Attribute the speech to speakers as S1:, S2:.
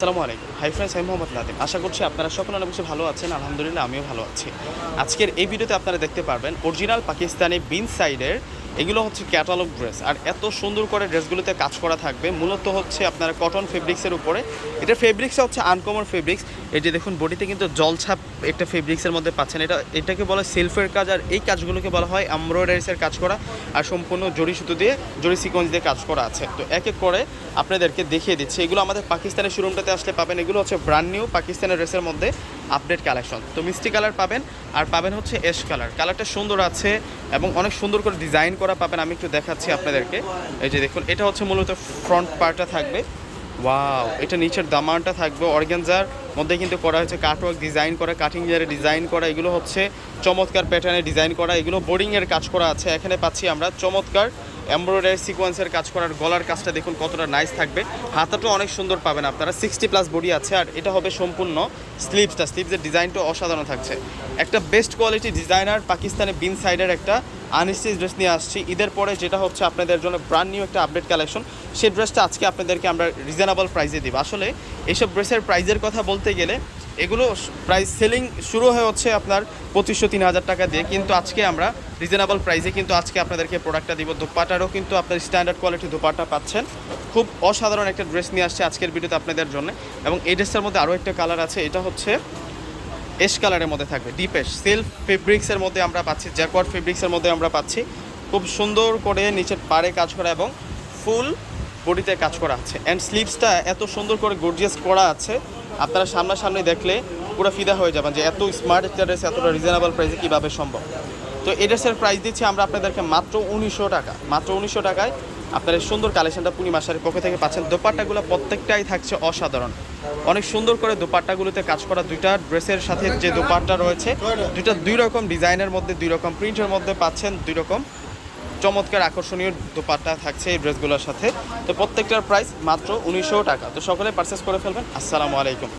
S1: আসসালামু আলাইকুম। Hi friends আমি মোহাম্মদ নাদিম আশা করছি আপনারা সকলে অনেক বেশি ভালো আছেন। আলহামদুলিল্লাহ, আমিও ভালো আছি। আজকের এই ভিডিওতে আপনারা দেখতে পারবেন অরিজিনাল পাকিস্তানি বিন সাইডের এগুলো হচ্ছে ক্যাটালগ ড্রেস আর এত সুন্দর করে ড্রেসগুলোতে কাজ করা থাকবে, মূলত হচ্ছে আপনারা কটন ফেব্রিক্সের উপরে। এটা ফেব্রিক্সটা হচ্ছে আনকমন ফেব্রিক্স এই যে দেখুন বডিতে কিন্তু জলছাপ একটা ফেব্রিক্সের মধ্যে পাচ্ছেন। এটা, এটাকে বলা হয় সেলফের কাজ, আর এই কাজগুলোকে বলা হয় এমব্রয়ডারিসের কাজ করা। আর সম্পূর্ণ জড়ি সুতো দিয়ে জড়ি সিকোয়েন্স দিয়ে কাজ করা আছে। তো এক এক করে আপনাদেরকে দেখিয়ে দিচ্ছি। এগুলো আমাদের পাকিস্তানের শোরুমটাতে আসলে পাবেন। এগুলো হচ্ছে ব্র্যান্ড নিউ পাকিস্তানের ড্রেসের মধ্যে আপডেট কালেকশন তো মিষ্টি কালার পাবেন, আর পাবেন হচ্ছে এশ কালার কালারটা সুন্দর আছে এবং অনেক সুন্দর করে ডিজাইন করা পাবেন, আমি একটু দেখাচ্ছি আপনাদেরকে। এই যে দেখুন, এটা হচ্ছে মূলত ফ্রন্ট পার্টটা থাকবে। ওয়াও এটা নিচের দামানটা থাকবে। অর্গেনজার মধ্যে কিন্তু করা হয়েছে কাটওয়ার্ক ডিজাইন করা কাটিং ইয়ারে ডিজাইন করা, এগুলো হচ্ছে চমৎকার প্যাটার্নে ডিজাইন করা, এগুলো বোর্ডিংয়ের কাজ করা আছে। এখানে পাচ্ছি আমরা চমৎকার এমব্রয়ডারি সিকোয়েন্সের কাজ করার গলার কাজটা দেখুন কতটা নাইস থাকবে। হাতাটাও অনেক সুন্দর পাবেন আপনারা। সিক্সটি প্লাস বডি আছে আর এটা হবে সম্পূর্ণ স্লিভসটা স্লিভসের ডিজাইনটা অসাধারণ থাকছে। একটা বেস্ট কোয়ালিটি ডিজাইনার পাকিস্তানে বিন সাইডের একটা আনস্টিচ ড্রেস নিয়ে আসছি। ঈদের পরে যেটা হচ্ছে আপনাদের জন্য ব্র্যান্ড নিউ একটা আপডেট কালেকশন সেই ড্রেসটা আজকে আপনাদেরকে আমরা রিজনেবল প্রাইসে দিব। আসলে এইসব ড্রেসের প্রাইজের কথা বলতে গেলে এগুলো প্রাইস সেলিং শুরু হয়ে হচ্ছে আপনার পঁচিশশো, তিন হাজার টাকা দিয়ে। কিন্তু আজকে আমরা রিজনেবল প্রাইসে কিন্তু আজকে আপনাদেরকে প্রোডাক্টটা দিব। দোপাটারও কিন্তু আপনার স্ট্যান্ডার্ড কোয়ালিটি দোপাটা পাচ্ছেন। খুব অসাধারণ একটা ড্রেস নিয়ে আসছে আজকের ভিডিওতে আপনাদের জন্য। এবং এই ড্রেসটার মধ্যে আরও একটা কালার আছে, এটা হচ্ছে এস কালারের মধ্যে থাকবে ডিপ এশ সেলফ ফেব্রিক্সের মধ্যে আমরা পাচ্ছি জ্যাকওয়ার্ড ফেব্রিক্সের মধ্যে আমরা পাচ্ছি। খুব সুন্দর করে নিচের পাড়ে কাজ করা এবং ফুল বডিতে কাজ করা আছে। অ্যান্ড স্লিভসটা এত সুন্দর করে গর্জিয়াস করা আছে। আপনারা সামনাসামনি দেখলে পুরো ফিদা হয়ে যাবেন যে এত স্মার্ট একটা ড্রেস এতটা রিজনেবল প্রাইসে কীভাবে সম্ভব। তো এই ড্রেসের প্রাইস দিচ্ছি আমরা আপনাদেরকে মাত্র উনিশশো টাকা। মাত্র উনিশশো টাকায় আপনার সুন্দর কালেকশনটা পূর্ণিমা শাড়ির পক্ষ থেকে পাচ্ছেন। দোপাট্টাগুলো প্রত্যেকটাই থাকছে অসাধারণ। অনেক সুন্দর করে দোপাট্টাগুলোতে কাজ করা দুইটা ড্রেসের সাথে যে দোপাট্টা রয়েছে, দুইটা দুই রকম ডিজাইনের মধ্যে, দুই রকম প্রিন্টের মধ্যে পাচ্ছেন দুই রকম চমৎকার আকর্ষণীয় দোপাট্টা থাকছে এই ড্রেসগুলোর সাথে। তো প্রত্যেকটার প্রাইস মাত্র উনিশশো টাকা। তো সকলে পারচেস করে ফেলবেন। আসসালামু আলাইকুম।